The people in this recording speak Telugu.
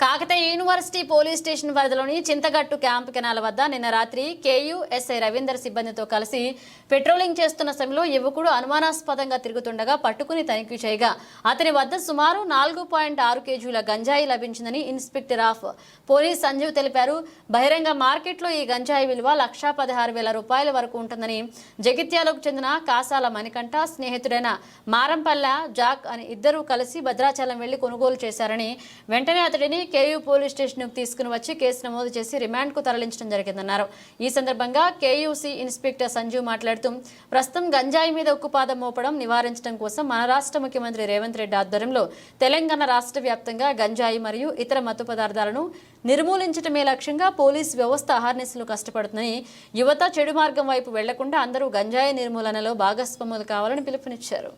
కాకతీయ యూనివర్సిటీ పోలీస్ స్టేషన్ పరిధిలోని చింతగట్టు క్యాంప్ కెనాల వద్ద నిన్న రాత్రి కేయూ ఎస్ఐ రవీందర్ సిబ్బందితో కలిసి పెట్రోలింగ్ చేస్తున్న సమయంలో యువకుడు అనుమానాస్పదంగా తిరుగుతుండగా పట్టుకుని తనిఖీ చేయగా అతని వద్ద సుమారు నాలుగు పాయింట్ ఆరు కేజీల గంజాయి లభించిందని ఇన్స్పెక్టర్ ఆఫ్ పోలీస్ సంజీవ్ తెలిపారు. బహిరంగ మార్కెట్లో ఈ గంజాయి విలువ లక్షా పదహారు వేల రూపాయల వరకు ఉంటుందని జగిత్యాలకు చెందిన కాసాల మణికంఠ స్నేహితుడైన మారంపల్ల జాక్ అని ఇద్దరూ కలిసి భద్రాచలం వెళ్ళి కొనుగోలు చేశారని వెంటనే అతడిని కేయూ పోలీస్ స్టేషన్కు తీసుకుని వచ్చి కేసు నమోదు చేసి రిమాండ్కు తరలించడం జరిగిందన్నారు. ఈ సందర్భంగా కేయూసీ ఇన్స్పెక్టర్ సంజీవ్ మాట్లాడుతూ ప్రస్తుతం గంజాయి మీద ఉక్కుపాదం మోపడం నివారించడం కోసం మన రాష్ట్ర ముఖ్యమంత్రి రేవంత్ రెడ్డి ఆధ్వర్యంలో తెలంగాణ రాష్ట్ర వ్యాప్తంగా గంజాయి మరియు ఇతర మత్తు పదార్థాలను నిర్మూలించడమే లక్ష్యంగా పోలీస్ వ్యవస్థ అహర్నిశలు కష్టపడుతుందని యువత చెడు మార్గం వైపు వెళ్ళకుండా అందరూ గంజాయి నిర్మూలనలో భాగస్వాములు కావాలని పిలుపునిచ్చారు.